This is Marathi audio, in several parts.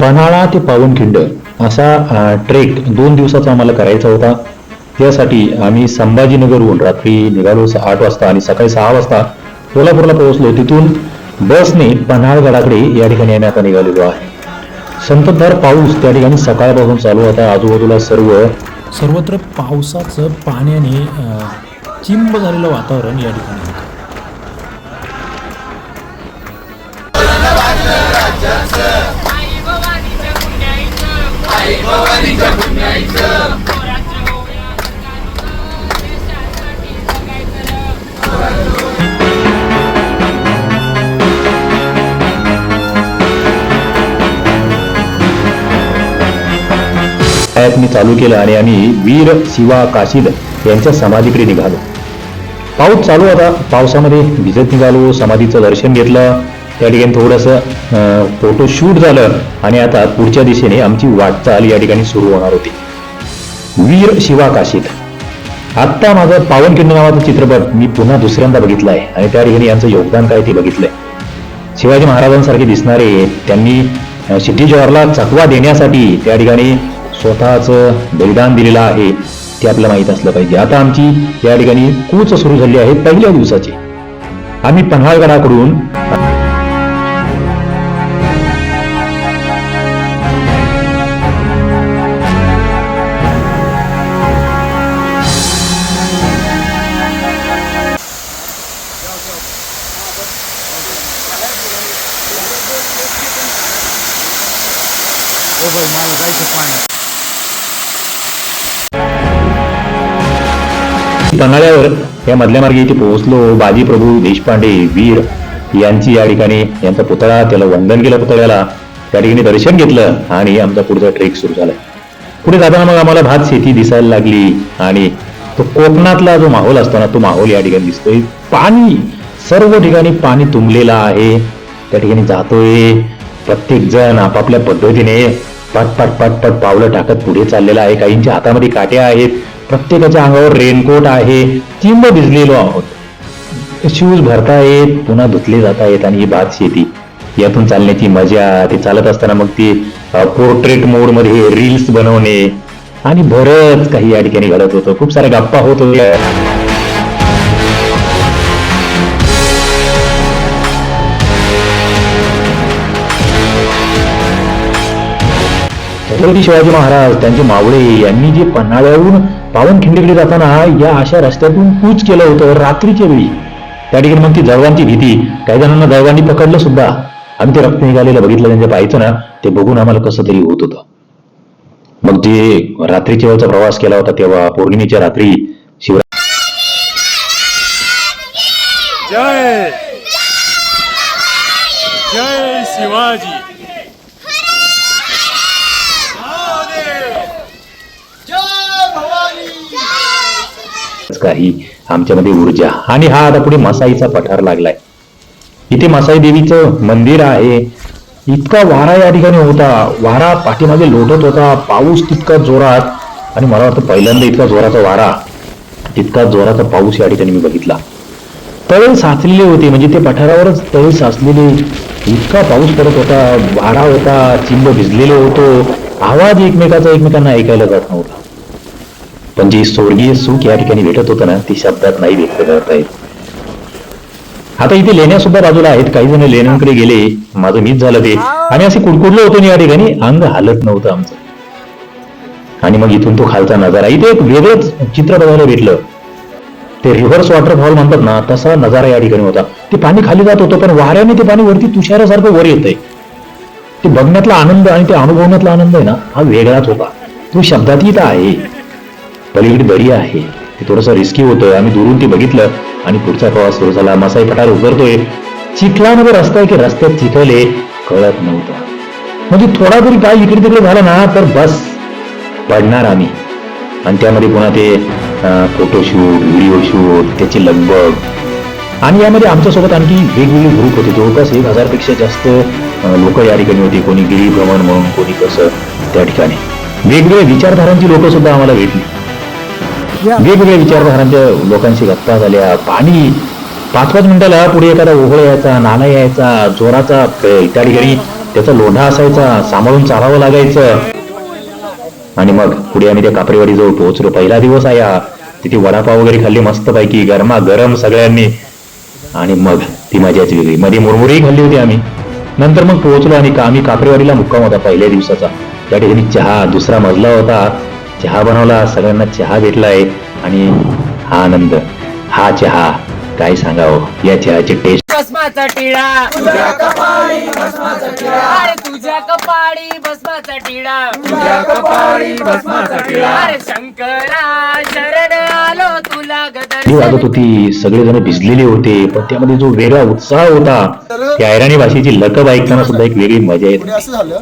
पन्हाळा ते पावनखिंड असा ट्रेक दोन दिवसाचा आम्हाला करायचा होता. त्यासाठी आम्ही संभाजीनगरहून रात्री निघालो स- आठ वाजता आणि सकाळी सहा वाजता कोल्हापूरला पोहोचलो. तिथून बसने पन्हाळगडाकडे या ठिकाणी आम्ही आता निघालेलो आहे. संततधार पाऊस त्या ठिकाणी सकाळपासून चालू होता. आजूबाजूला सर्व सर्वत्र पावसाचं पाण्याने चिंब झालेलं वातावरण या ठिकाणी होतं. आई मी चालू केलं आणि आम्ही वीर शिवा काशीद यांच्या समाधीकडे निघालो. पाऊस चालू होता. पावसामध्ये भिजत निघालो. समाधीचं दर्शन घेतलं. त्या ठिकाणी थोडंसं फोटो शूट झालं आणि आता पुढच्या दिशेने आमची वाटचाल या ठिकाणी सुरू होणार होती. वीर शिवा काशीद आत्ता माझं पावनखिंड नावाचा चित्रपट मी पुन्हा दुसऱ्यांदा बघितला आहे आणि त्या ठिकाणी यांचं योगदान काय ते बघितलंय. शिवाजी महाराजांसारखे दिसणारे त्यांनी अ, सिद्धी जवाहरला चकवा देण्यासाठी त्या ठिकाणी स्वतःचं बलिदान दिलेलं आहे ते आपल्याला माहीत असलं पाहिजे. आता आमची या ठिकाणी कूच सुरू झाली आहे पहिल्या दिवसाची. आम्ही पन्हाळगडाकडून पन्हाळ्यावर या मधल्या मार्गे इथे पोहोचलो. बाजी प्रभू देशपांडे वीर यांची या ठिकाणी यांचा पुतळा त्याला वंदन केलं पुतळ्याला. त्या ठिकाणी दर्शन घेतलं आणि आमचा पुढचा ट्रेक सुरू झाला. पुढे जाताना मग आम्हाला भात शेती दिसायला लागली आणि तो कोकणातला जो माहोल असतो ना तो माहोल या ठिकाणी दिसतोय. पाणी सर्व ठिकाणी पाणी तुंबलेलं आहे. त्या ठिकाणी जातोय. प्रत्येक जण आपापल्या पद्धतीने पट पट पट पट पावलं टाकत पुढे चाललेला आहे. काहींच्या हातामध्ये काट्या आहेत. प्रत्येकाच्या अंगावर रेनकोट आहे. किंब भिजलेलो आहोत. शूज भरता येत पुन्हा धुतले जात आहेत आणि ही भात शेती. यातून चालण्याची मजा ते चालत असताना मग ती पोर्ट्रेट मोडमध्ये रील्स बनवणे. आणि बरंच काही या ठिकाणी घडत होतं. खूप साऱ्या गप्पा होत होत्या. छत्रपती शिवाजी महाराज त्यांचे मावळे यांनी जे पन्हाळ्याहून पावनखिंडीकडे जाताना या अशा रस्त्यातून कूच केलं होतं रात्रीच्या वेळी. त्या ठिकाणी मग ती जळवांची भीती काही जणांना जळवांनी पकडलं सुद्धा. आम्ही ते रक्त निघालेलं बघितलं त्यांच्या पाहायचं ना ते बघून आम्हाला कसं तरी होत होतं. मग जे रात्रीच्या वेळचा प्रवास केला होता तेव्हा पौर्णिमेच्या रात्री शिवराज जय! जय शिवाजी! काही आमच्यामध्ये ऊर्जा. आणि हा आता पुढे मसाईचा पठार लागलाय. इथे मसाई देवीचं मंदिर आहे. इतका वारा या ठिकाणी होता. वारा पाठीमागे लोटत होता. पाऊस तितका जोरात आणि मला वाटतं पहिल्यांदा इतका जोराचा वारा तितका जोराचा पाऊस या ठिकाणी मी बघितला. तळे साचलेले होते. म्हणजे ते पठारावरच तळे साचलेले. इतका पाऊस पडत होता. वारा होता. चिंब भिजलेलो होतो. आवाज एकमेकाचा एकमेकांना ऐकायला जात नव्हता. पण जी स्वर्गीय सुख या ठिकाणी भेटत होतं ना ती शब्दात नाही व्यक्त करता येत. आता इथे लेण्या सुद्धा बाजूला आहेत. काही जण लेण्यांकडे गेले. माझं मीच झालं ते. आणि असे कुडकुडलो होतो ना या ठिकाणी. अंग हालत नव्हतं आमचं. आणि मग इथून तो खालचा नजारा. इथे एक वेगळंच चित्र बघायला भेटलं. ते रिव्हर्स वॉटरफॉल म्हणतात ना तसा नजारा या ठिकाणी होता. ते पाणी खाली जात होतं पण वाऱ्याने ते पाणी वरती तुषारासारखं वर येतंय. ते बघण्यातला आनंद आणि ते अनुभवण्यातला आनंद आहे ना हा वेगळाच होता. तो शब्दातीत आहे. पलीकडे दरी आहे. ते थोडंसं रिस्की होतं आम्ही दुरून ते बघितलं आणि पुढचा प्रवास सुरू झाला मसाई पठार उतरतोय चिखलामध्ये रस्ता आहे की रस्त्यात चिखले कळत नव्हतं. म्हणजे थोडा तरी काय इकडे तिकडे झाला ना तर बस पडणार आम्ही. आणि त्यामध्ये पुन्हा ते फोटोशूट व्हिडिओ शूट त्याची लगबग. आणि यामध्ये आमच्यासोबत आणखी वेगवेगळे ग्रुप होते. जवळपास एक हजारपेक्षा जास्त लोक या ठिकाणी होती. कोणी गिरीभ्रमण म्हणून कोणी कसं त्या ठिकाणी. वेगवेगळ्या विचारधारांची लोक सुद्धा आम्हाला भेटली. वेगवेगळ्या विचारधारांच्या लोकांशी गप्पा झाल्या. पाणी पाच पाच मिनिटाला पुढे एखादा ओघळ यायचा नाला यायचा जोराचा त्या ठिकाणी त्याचा लोढा असायचा सांभाळून चालावं लागायचं. आणि मग पुढे आम्ही त्या कापरेवाडी जवळ पोहोचलो. पहिला दिवस आया. तिथे वडापाव वगैरे खाल्ली मस्तपैकी गरमा गरम सगळ्यांनी. आणि मग ती मजाच वेगळी. मध्ये मुरमुरी खाल्ली होती आम्ही. नंतर मग पोहोचलो आणि का- आम्ही कापरेवाडीला मुक्काम होता पहिल्या दिवसाचा. त्या ठिकाणी चहा दुसरा मजला होता. चहा बनवला सगळ्यांना चहा भेटलाय आणि हा आनंद हा चहा काय सांगावं? या चहाची टेस्ट भस्माचा टिळा. अरे तुझ्या कपाळी भस्माचा टिळा. अरे शंकरा शरण आलो तुला ती वाजत होती सगळेजण भिजलेले होते पण त्यामध्ये जो वेगळा उत्साह होता त्या ऐराणी भाषेची लकब ऐकताना सुद्धा एक वेगळी मजा येते. असं झालं.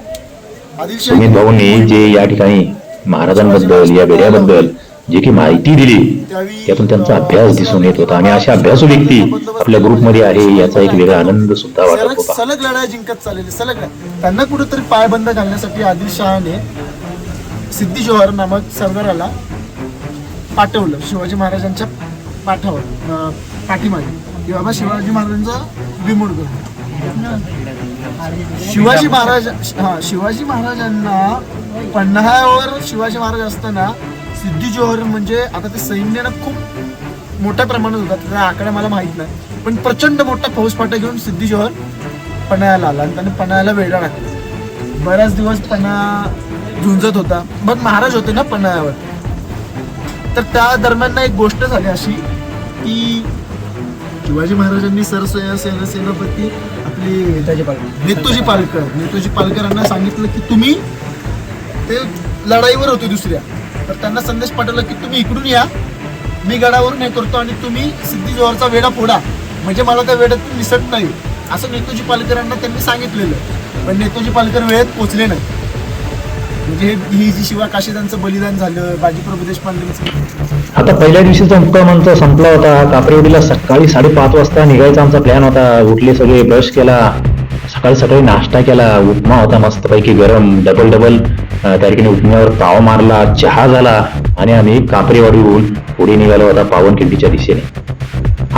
सुमित भाऊंनी जे या ठिकाणी महाराजांबद्दल या बेड्याबद्दल जी की माहिती दिली त्यातून त्यांचा अभ्यास दिसून येत होता. आणि अशा अभ्यासू व्यक्ती आपल्या ग्रुपमध्ये आहे याचा एक वेगळा आनंद सुद्धा वाटत सलग होता. सलग लढाया जिंकत चाललेली सलग. त्यांना कुठेतरी पायबंद घालण्यासाठी आदिलशहाने सिद्धी जोहर नामक सरदाराला पाठवलं शिवाजी महाराजांच्या पाठावर अं, पाठीमागे. की बाबा शिवाजी महाराजांचा विमूड कर शिवाजी महाराज हा शिवाजी महाराजांना पन्हाळ्यावर शिवाजी महाराज असताना सिद्धी जोहर म्हणजे आता ते सैन्य ना खूप मोठ्या प्रमाणात होता त्याचा आकडा मला माहीत नाही. पण प्रचंड मोठा फौजफाटा घेऊन सिद्धी जोहर पन्हाळ्याला आला आणि त्याने पन्हाळ्याला वेढा टाकला. बऱ्याच दिवस पन्हाळा झुंजत होता. पण महाराज होते ना पन्हाळ्यावर. तर त्या दरम्यान ना एक गोष्ट झाली अशी की शिवाजी महाराजांनी सरसेना सेना सेनापती आपली नेतोजी पालकर नेतोजी पालकर यांना सांगितलं की तुम्ही ते लढाईवर होते दुसऱ्या. तर त्यांना संदेश पाठवला की तुम्ही इकडून या. मी गडावरून हे करतो आणि तुम्ही सिद्धी जोहरचा वेढा फोडा. म्हणजे मला त्या वेड्यातून दिसत नाही. असं नेतोजी पालकरांना त्यांनी सांगितलेलं. पण नेतोजी पालकर वेळेत पोचले नाही. म्हणजे ही जी शिवा काशीदांचं बलिदान झालं बाजीप्रभू देशपांडेंचं. आता पहिल्या दिवशीचा मुक्काम संपला होता. कापरेवाडीला सकाळी साडेपाच वाजता निघायचा आमचा प्लॅन होता. उठले सगळे ब्रश केला. सकाळी सकाळी नाश्ता केला. उपमा होता मस्तपैकी गरम डबल डबल त्या ठिकाणी उपम्यावर ताव मारला चहा झाला आणि आम्ही कापरेवाडीहून पुढे निघालो होता पावनखिंडीच्या दिशेने.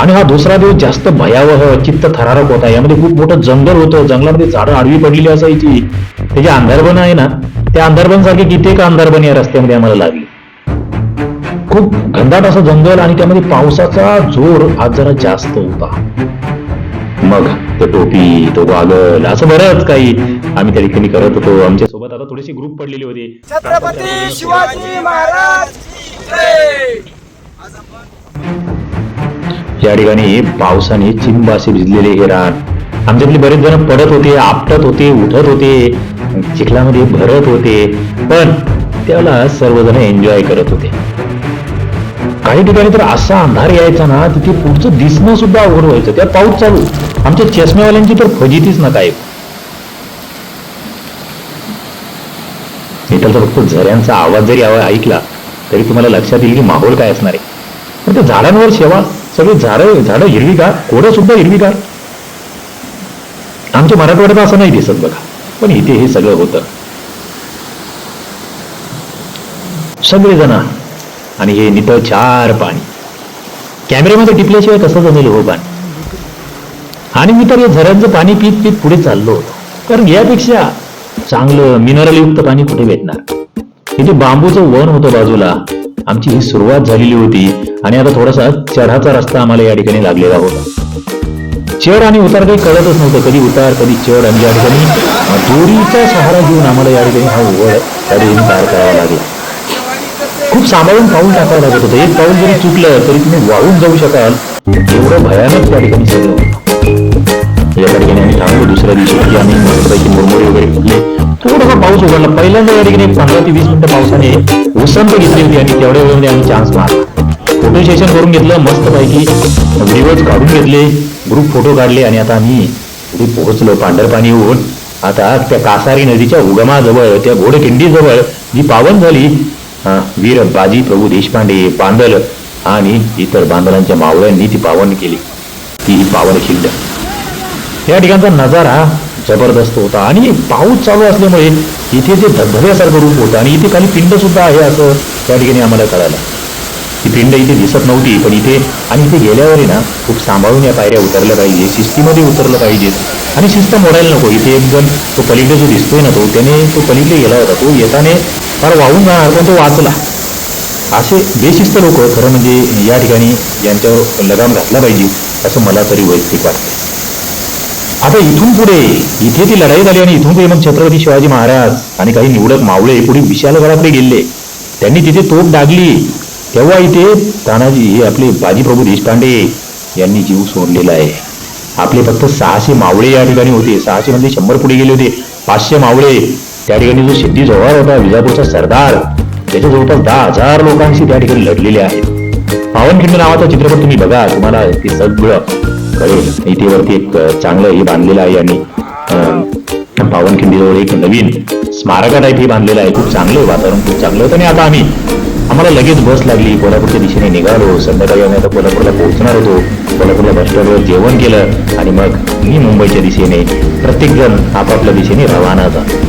आणि हा दुसरा दिवस जास्त भयावह चित्त थरारक होता. यामध्ये खूप मोठं जंगल होतं. जंगलामध्ये झाडं आडवी पडलेली असायची. त्याची अंधारबन आहे ना त्या अंधारबन सारखी कित्येक अंधारबन या रस्त्यामध्ये आम्हाला लागली. खूप घनदाट असं जंगल आणि त्यामध्ये पावसाचा जोर आज जरा जास्त होता. मग तो टोपी तो गागल असं बरंच काही आम्ही त्या ठिकाणी करत होतो. आमच्यासोबत आता थोडेसे ग्रुप पडलेले होते. छत्रपती शिवाजी महाराज या ठिकाणी पावसाने चिंब असे भिजलेले हे रान. आमच्यातले बरेच जण पडत होते आपटत होते उठत होते चिखलामध्ये भरत होते पण त्याला सर्वजण एन्जॉय करत होते. काही ठिकाणी तर असा अंधार यायचा ना तिथे पुढचं दिसणं सुद्धा अवघड व्हायचं. त्यात पाऊस चालू. आमच्या चष्मेवाल्यांची तर फजितीच ना काय. तर फक्त झऱ्यांचा आवाज जरी आवा ऐकला तरी तुम्हाला लक्षात येईल की माहोल काय असणार आहे. पण त्या झाडांवर शेवा सगळे झाडं झाडं हिरवीगार कोडं सुद्धा हिरवीगार. आमच्या मराठवाड्यात असं नाही दिसत बघा पण इथे हे सगळं होतं. सगळेजण आणि हे नितळ चार पाणी. कॅमेऱ्यामध्ये टिपल्याशिवाय कसं जमेल हो पाणी आणि मी तर या झऱ्यांचं पाणी पित पित पुढे चाललो होतो. कारण यापेक्षा चांगलं मिनरलयुक्त पाणी कुठे भेटणार? इथे बांबूचं वन होतं बाजूला. आमची ही सुरुवात झालेली होती आणि आता थोडासा चढाचा रस्ता आम्हाला या ठिकाणी लागलेला होता. चढ आणि उतार काही कळतच नव्हतं. कधी उतार कधी चढ आणि या ठिकाणी दोरीचा सहारा घेऊन आम्हाला या ठिकाणी हा उघड त्या ठिकाणी पार करावा लागला. खूप सांभाळून पाऊल टाकावं लागत होतं. एक पाऊल जरी चुकलं तरी तुम्ही वाहून जाऊ शकाल. एवढं भयानक त्या ठिकाणी सगळं होतं. या ठिकाणी आम्ही थांबलो दुसऱ्या दिवशी की आम्ही मस्तपैकी मुरमुरे वगैरे फुटले थोडासा पाऊस उघडला. पहिल्यांदा या ठिकाणी पंधरा ते वीस मिनिटं पावसाने उसंत घेतली होती आणि तेवढ्या वेळेमध्ये आम्ही चान्स मारला फोटो सेशन करून घेतलं मस्तपैकी व्हिडिओज काढून घेतले ग्रुप फोटो काढले आणि आता आम्ही पुढे पोहोचलो पांढरपाणी होऊन आता त्या कासारी नदीच्या उगमाजवळ त्या घोडखिंडीजवळ जी पावन झाली वीर बाजी प्रभू देशपांडे बांदल आणि इतर बांधलांच्या मावळ्यांनी ती पावन केली. ती ही पावन खिंड. या ठिकाणचा नजारा जबरदस्त होता. आणि पाऊस चालू असल्यामुळे इथे जे धबधब्यासारखं रूप होतं आणि इथे खाली पिंड सुद्धा आहे असं त्या ठिकाणी आम्हाला कळालं. ती पिंड इथे दिसत नव्हती पण इथे आणि इथे गेल्यावर ना खूप सांभाळून या पायऱ्या उतरल्या पाहिजे शिस्तीमध्ये उतरलं पाहिजे. आणि शिस्त मोडायला नको. इथे एक जण तो पलीकडे जो दिसतोय ना तो त्याने तो पलीकडे गेला होता. तो येताने फार वाहून जाणार पण तो वाचला. असे बेशिस्त लोक खरं म्हणजे या ठिकाणी यांच्यावर लगाम घातला पाहिजे असं मला तरी वैयक्तिक वाटतं. आता इथून पुढे इथे ती लढाई झाली आणि इथून पुढे मग छत्रपती शिवाजी महाराज आणि काही निवडक मावळे पुढे विशालगडाकडे गेले. त्यांनी तिथे तोफ डागली. तेव्हा इथे तानाजी हे आपले बाजीप्रभू देशपांडे यांनी जीव सोडलेला आहे. आपले फक्त सहाशे मावळे या ठिकाणी होते. सहाशे म्हणजे शंभर पुढे गेले होते. पाचशे मावळे. त्या ठिकाणी जो सिद्धी जोहार होता विजापूरचा सरदार त्याच्या जवळपास दहा हजार लोकांशी त्या ठिकाणी लढलेले आहेत. पावनखिंड नावाचा चित्रपट तुम्ही बघा तुम्हाला ते सगळं कळेल. इथेवरती एक चांगलं हे बांधलेलं आहे आणि पावनखिंडीजवळ एक नवीन स्मारका टाईप हे बांधलेलं आहे. खूप चांगलं वातावरण खूप चांगलं होतं. आणि आता आम्ही आम्हाला लगेच बस लागली. कोल्हापूरच्या दिशेने निघालो. संध्याकाळी आम्ही आता कोल्हापूरला पोहोचणार होतो. कोल्हापूरला बस स्टॉपवर जेवण केलं आणि मग मी मुंबईच्या दिशेने प्रत्येकजण आपापल्या दिशेने रवाना झाला.